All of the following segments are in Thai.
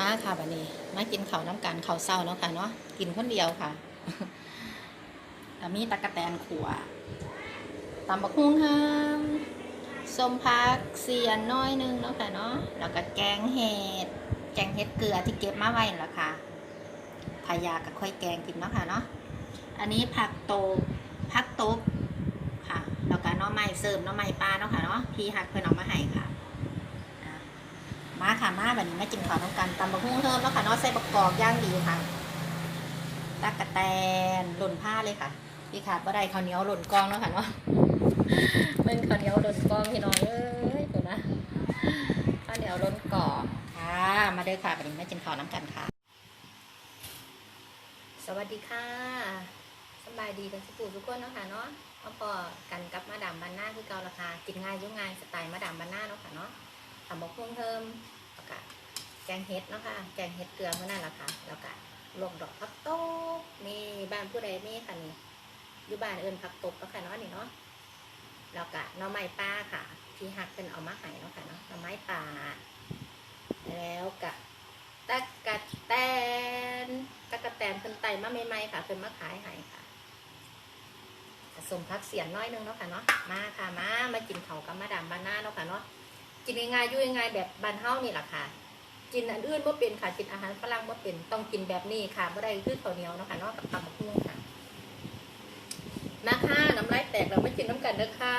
มาค่ะบันนี้ มากินข้าวน้ำกันข้าวเศร้าเนาะค่ะเนาะกินคนเดียวค่ะอ่มีตะกะแตนขัวตำบักฮุ้งค่ะส้มพักเสียนน้อยหนึงเนาะค่ะเนาะแล้วก็แกงเห็ดแกงเห็ดเกลือที่เก็บมาไว้แล้วค่ะทายากับค่อยแกงกินเนาะค่ะเนาะอันนี้ผักโตผักโตบค่ะแล้วก็น้อไม้เสริมน้อไม้ปลาเนาะค่ะเนาะพี่หักเพื่อนเอามาให้ค่ะ มาค่ะมาแบบนี้มากินข้าวน้ำกันตำบักหุ่งเพิ่มแล้วค่ะนาะใส่บักกอกย่างดีค่ะตากกะแตนหล่นผ้าเลยค่ะพี่ขาดบ่ได้ข้าวเหนียวหล่นกองแล้วค่ะเนาะเป็นข้าวเหนียวหล่นกองพี่น้องเอ้ยดูนะข้าวเหนียวหล่นกองค่ะ มาเด้อค่ะแบบนี้มากินข้าวน้ำกันค่ะ สวัสดีค่ะสบายดีกันสุกทุกคนเนาะค่ะเนาะมาพอกันกับมาดามบันหน้าคือเการาคากินง่ายยุ่งง่ายสไตล์มาดามบันหน้าเนาะค่ะเนาะทำบกพุ่งเพิ่ม แล้วก็แกงเห็ดเนาะค่ะแกงเห็ดเกลือเมื่อนั่นแหละค่ะ แล้วก็ลวกดอกผักตบนี่บ้านผู้ใดมีค่ะนี่อยู่บ้านเอิญผักตบแล้วค่ะเนาะนี่เนาะแล้วก็น่อไม้ป่าค่ะ ที่หักเป็นเอามาให้เนาะค่ะเนาะน่อไม้ป่าแล้วก็ตะกะแตนตะกะแตนเพิ่นไต่มาใหม่ๆค่ะเพิ่นมาขายให้ค่ะสมพักเสียนน้อยนึงเนาะค่ะเนาะมาค่ะมามากินเขากับมาดามบานหน้าเนาะค่ะเนาะ กินง่ายๆยู่ง่ายแบบบานเฮานี่แหละค่ะ กินอันอื่นบ่เป็นค่ะ กินอาหารฝรั่งบ่เป็น ต้องกินแบบนี้ค่ะบ่ได้คือข้าวเหนียวนะคะเนาะกับตำบักหุ่งค่ะ นะคะน้ำลายแตกเราไม่กินน้ำกันเด้อค่ะ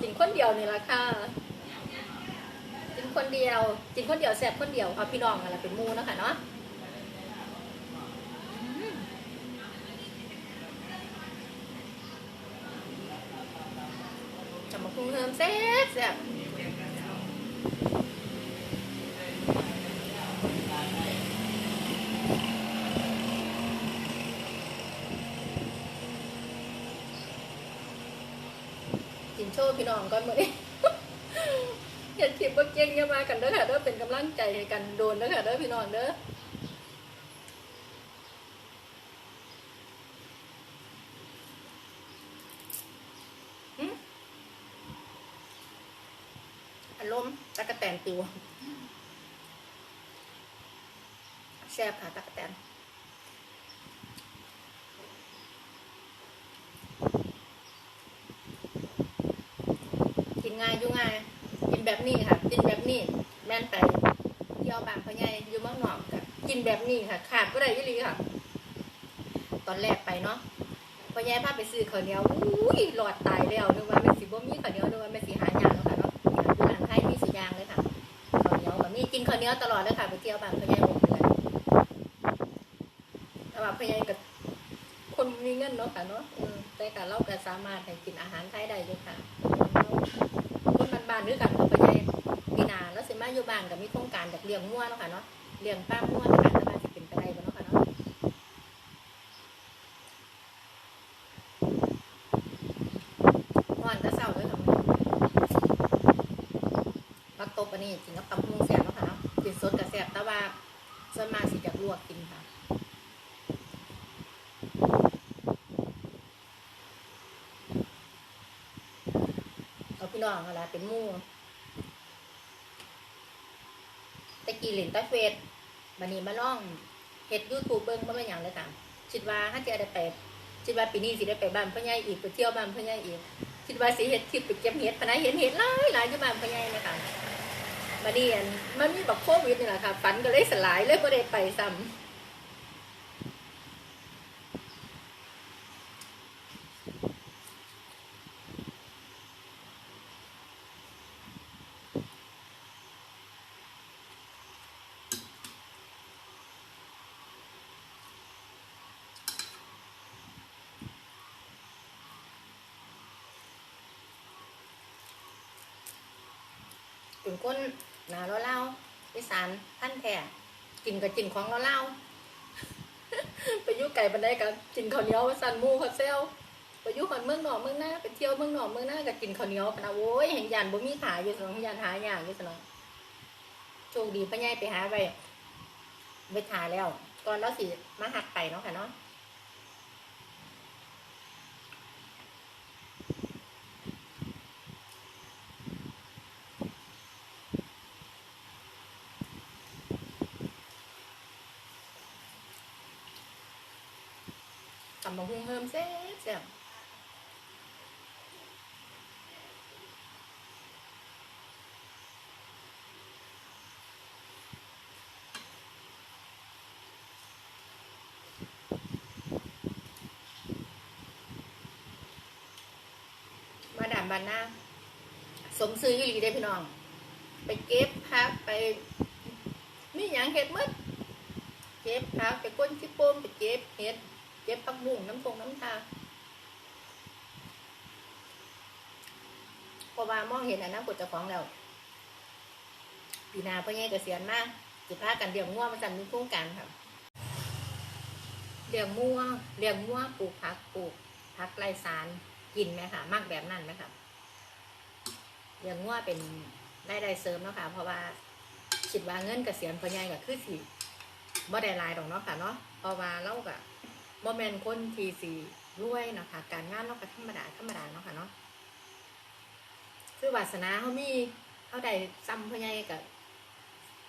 กินคนเดียวนี่แหละค่ะ กินคนเดียว กินคนเดียวแซ่บคนเดียวเอาพี่น้องอะไรเป็นมูเนาะคะเนาะอืมตำบักหุ่งเฮิมแซ่บแซ่บ โชว์พี่น้องก่อนมื้อนี้เห็นคลิปบ่เก่งอย่ามากันเด้อค่ะเด้อเป็นกำลังใจให้กันโดนเด้อค่ะเด้อพี่น้องเด้อหึอารมณ์ตะกะแตนติวแซ่บค่ะตะกะแตน กินง่ายอยู่ง่าย กิน แบบนี้ค่ะ กินแบบนี้ แม่นไปเที่ยวบางพะใหญ่อยู่เมืองนอกกับกินแบบนี้ค่ะ ขาดก็ได้ยี่ลีค่ะ ตอนแรกไปเนาะพอแย่พาไปซื้อข้าวเหนียวอุ้ยหลอดตายแล้วนึกว่าแม่สิบ่มีข้าวเหนียวนึกว่าแม่สิหายากเนาะค่ะเนาะอยู่หลังไทยมีสุยางเลยค่ะข้าวเหนียวแบบนี้กินข้าวเหนียวตลอดเลยค่ะไปเที่ยวบางพะใหญ่หกเดือนแต่ว่าพะใหญ่กับคนมีเงินเนาะค่ะเนาะแต่กับเราก็สามารถให้กินอาหารไทยได้อยู่ค่ะ คนบ้านๆด้วยกันเขาไปใหญ่ปีนาแล้วสิมาอยู่บ้านกับมีโครงการจากเลี้ยงงัวเนาะค่ะเนาะเลี้ยงป้างัวนะคะแต่ว่าสิเป็นไปได้บ่เนาะค่ะเนาะม่อนก็เศร้าด้วยค่ะปักตบอันนี้กินกับตำพุงแซ่บเนาะค่ะเนาะกินสดกับแซ่บแต่ว่าส่วนมากสิจะลวกกินค่ะ เอา พี่น้องอะไรเป็นมู่ตะกี้เล่นตะเฟซบันนี้มาล่องเฮ็ดยูทูบเบิ้งบ่เป็นหยังเลยค่ะคิดว่าถ้าจะได้ไปคิดว่าปีนี้สิได้ไปบ้านพ่อใหญ่อีกไปเที่ยวบ้านพ่อใหญ่อีกคิดว่าสิเฮ็ดคลิปไปเก็บเห็ดพะนะเห็นเห็ดหลายหลายอยู่บ้านพ่อใหญ่นะคะบัดนี้อันมันมีแบักโควิดนี่แหละค่ะฝันก็เลยสลายเลยบ่ได้ไปซ้ำ เป็นคนหนาเราเล่าอีสานท่านแท้กินกับกินของเราเล่าไปยุ่ไก่บันไดกับกินข้าวเหนียวสันมูข้าวเซลไปยุ่คนเมืองหนอกเมืองหน้าไปเที่ยวเมืองหนอกเมืองหน้ากับกินข้าวเหนียวปนะโว้ยเห็นยันบ่มีขายอยู่สนองยันหายอย่ากอยู่สนองโชคดีพ่อใหญ่ไปหาไปไปถ่ายแล้วก่อนแล้วสิมาหักไปเนาะค่ะเนาะำบักหุ่งเพิ่มแซ่บแซ่บมาดามบานหน้าสมซื้ออีหลีได้พี่น้อง ไปเก็บพักไปมีหยังเห็ดหมดเก็บพักไปก้นชิโป้มไปเก็บเห็ด เก็บผักบุ้งน้ำตรงน้ำตาเพราะว่ามองเห็นอนาคตเจ้าของแล้วปีนาพ่อแย่เกษียณมากสิพากันเลี้ยงงัวมาสั่นมีโครงการครับเลี้ยงงัวเลี้ยงงัวปลูกผักปลูกผักไรสารกินไหมคะมากแบบนั้นไหมครับเลี้ยงงัวเป็นได้ได้เสริมเนาะค่ะ เพราะว่าคิดว่าเงินเกษียณพ่อแย่ก็คือสิบ่ได้ลายดอกเนาะค่ะเนาะเพราะว่าเราก็ บ่แมนคนที่สิรวยเนาะคะการงานเราก็ธรรมดาธรรมดาเนาะค่ะเนาะคือวาสนาเฮามีเฮาได้ซ้ำพ่อใหญ่ก็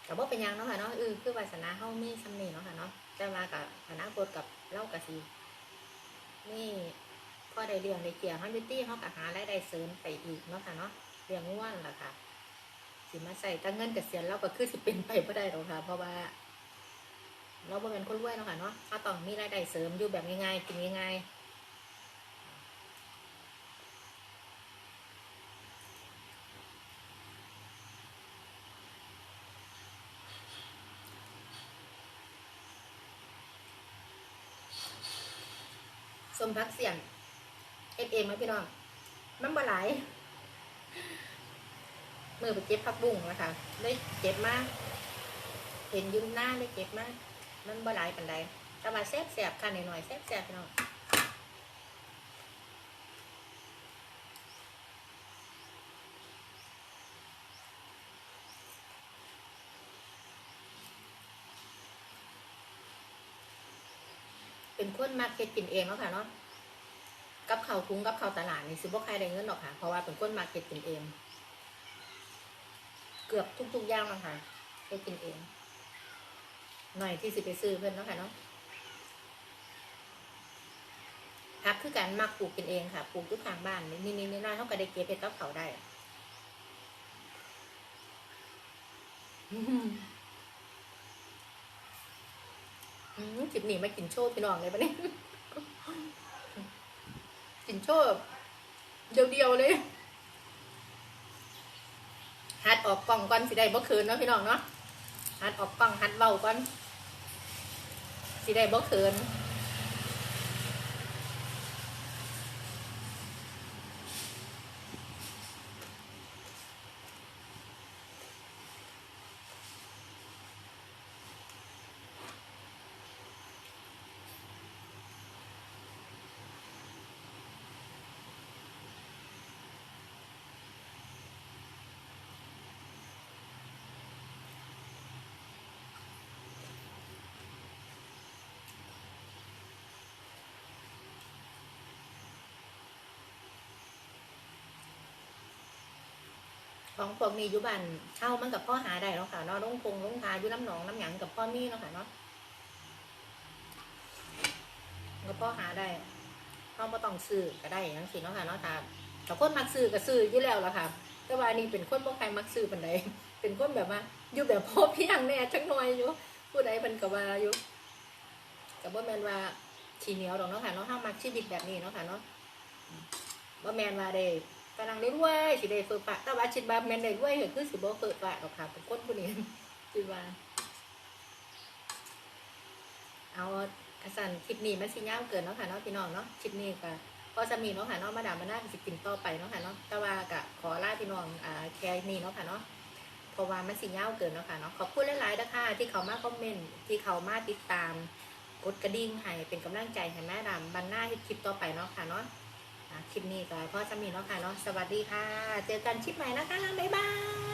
ก็บ่เป็นยังเนาะค่ะเนาะเออคือวาสนาเฮามีซ้ำนี้เนาะค่ะเนาะแต่ว่าก็อนาคตกับเราก็สินี่พอได้เลี้ยงได้เกี่ยงเฮาอยู่ตี้เฮาก็หารายได้เสริมไปอีกเนาะค่ะเนาะเลี้ยงง่วนล่ะค่ะสิมาใส่ตั้งเงินกับเกษียณเราก็คือสิเป็นไปบ่ได้หรอกค่ะ เพราะว่า เราบ่เป็นคนรวยเนาะค่ะเนาะเราต้องมีรายได้เสริมอยู่แบบง่ายๆกินง่ายๆสมพักเสี่ยงเอฟเองไหมพี่น้องมันบ่หลายมือไปเก็บผักบุ้งนะคะได้เก็บมาก เห็นยืนหน้าได้เก็บมาก มันบ่หลายปานใดแต่ว่าแซ่บแซ่บๆค่ะหน่อยๆแซ่บแซ่บๆพี่น้องเป็นคนมาเก็ตกินเองเนาะค่ะเนาะ กับเขาวทุงกับเขาวตลาดนี่ซื้อบ่ใครได้เงินหรอกค่ะ เพราะว่าเป็นคนมาเก็ตกินเอง เกือบทุกๆอย่างเนาะค่ะเก็ตกินเอง หน่อยที่สิไปซื้อเพื่อนเนาะค่ะเนาะพักคือการมักปลูกกินเองค่ะปลูกทุกทางบ้านนิดๆน้อยๆเขาก็ได้เก็บไปกับเขาได้อืมจิบหนีมากินโชว์พี่น้องเลยปะเนี่ยกินโชว์เดียวๆเลยฮัดออกกล่องก่อนสิได้บ่คืนเนาะพี่น้องเนาะฮัดออกกล่องฮัดเบาก่อน สิได้บ่เขิน ของพวกนี้อยู่บ้านเช่ามันกับพ่อหาได้เนาะค่ะเนาะลงพงลงทาอยู่น้ำหนองน้ำหยังกับพ่อมีเนาะค่ะเนาะกับพ่อหาได้เขาม่ต้องซื้อก็ได้อย่างสิเนาะค่ะเนาะค่ะแต่คนมักซื้อก็ซื้ออยู่แล้วล่ะค่ะ แต่ว่านี่เป็นคนบ่ใครมักซื้อปันใดเป็นคนแบบว่าอยู่แบบพ่อเพียงแน่จักน่อยอยู่ผู้ใดเพิ่นก็ว่าอยู่กับว่าแมนว่าขี้เหนียวดอกเนาะค่ะเนาะห้ามักชีวิตแบบนี้เนาะค่ะเนาะบ่แมนว่าได้ กำลังได้รวยสิได้เฟิร์ปะแต่ว่าชิดว่าแมนได้รวยก็คือสิบ่เฟิร์ปะดอกค่ะเป็นคนผู้นี้คิดว่าเอาอาสันคลิปนี้มันสิยาวเกินเนาะค่ะเนาะพี่น้องเนาะคลิปนี้ก็พอจะมีเนาะค่ะเนาะมาดามมาน่าสิกินต่อไปเนาะค่ะเนาะแต่ว่าก็ขอลาพี่น้องอ่าแค่นี้เนาะค่ะเนาะเพราะว่ามันสิยาวเกินเนาะค่ะเนาะขอบคุณหลายๆนะคะที่เขามาคอมเมนต์ที่เขามาติดตามกดกระดิ่งให้เป็นกำลังใจให้แม่ดามบันหน้าคลิปต่อไปเนาะค่ะเนาะ คลิปนี้ก็พ่อจะมีเนาะค่ะเนาะสวัสดีค่ะ เจอกันคลิปใหม่นะคะบ๊ายบาย